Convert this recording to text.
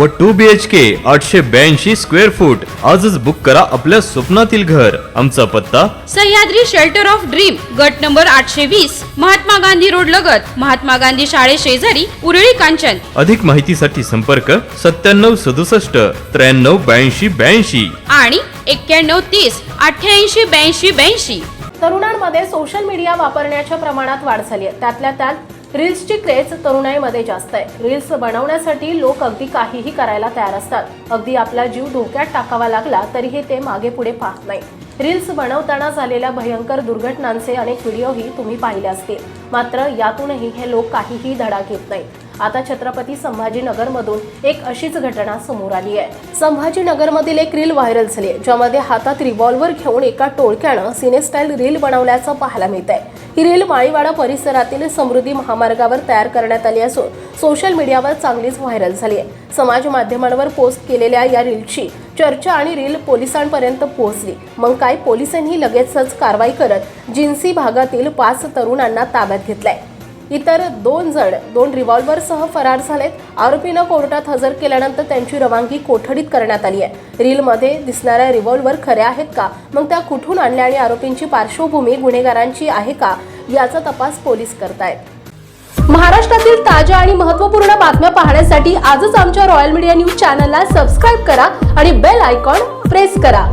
व to B H के आठशे ब्याऐंशी स्क्वेअर फूट आजच बुक करा आपल्या स्वप्नातील घर. आमचा पत्ता? सह्याद्री शेल्टर ऑफ ड्रीम गट नंबर आठशे वीस महात्मा गांधी रोड लगत. महात्मा गांधी शाळे शेजारी उरळी कांचन. अधिक माहितीसाठी संपर्क सत्त्याण्णव सदुसष्ट त्र्याण्णव ब्याऐंशी ब्याऐंशी. आणि एक्क्याण्णव तीस अठ्ठ्याऐंशी ब्याऐंशी ब्याऐंशी. तरुणांमध्ये सोशल मीडिया वापरण्याच्या प्रमाणात वाढ झाली आहे. त्यातल्या त्यात रील्सची क्रेज तरुणाईमध्ये जास्त आहे. रील्स बनवण्यासाठी लोक अगदी काहीही करायला तयार असतात. अगदी आपला जीव धोक्यात टाकावा लागला तरीही ते मागे पुढे पाहत नाही. रील्स बनवताना झालेल्या भयंकर दुर्घटनांचे अनेक व्हिडिओही तुम्ही पाहिले असतील. मात्र यातूनही हे लोक काहीही धडा घेत नाहीत. आता छत्रपती संभाजीनगरमधून एक अशीच घटना समोर आली आहे. संभाजीनगरमधील एक रील व्हायरल झाली आहे ज्यामध्ये हातात रिव्हॉल्व्हर घेऊन एका टोळक्यानं सिनेस्टाईल रील बनवल्याचं पाहायला मिळत आहे ही रील माळीवाडा परिसरातील समृद्धी महामार्गावर तयार करण्यात आली असून सोशल मीडियावर चांगलीच व्हायरल झाली आहे. समाज माध्यमांवर पोस्ट केलेल्या या रीलची चर्चा आणि रील पोलिसांपर्यंत पोहोचली. मग काय पोलिसांनी लगेचच कारवाई करत जिन्सी भागातील पाच तरुणांना ताब्यात घेतलाय? इतर दोन जण दोन रिव्हॉल्व्हरसह फरार झालेत. आरोपीनं कोर्टात हजर केल्यानंतर त्यांची रवानगी कोठडीत करण्यात आली आहे. रीलमध्ये दिसणाऱ्या रिव्हॉल्व्हर खऱ्या आहेत का? मग त्या कुठून आणल्या आणि आरोपींची पार्श्वभूमी गुन्हेगारांची आहे का? याचा तपास पोलीस करतायत. महाराष्ट्रातील ताज्या आणि महत्त्वपूर्ण बातम्या पाहण्यासाठी आजच आमच्या रॉयल मीडिया न्यूज चॅनलला सबस्क्राईब करा आणि बेल आयकॉन प्रेस करा.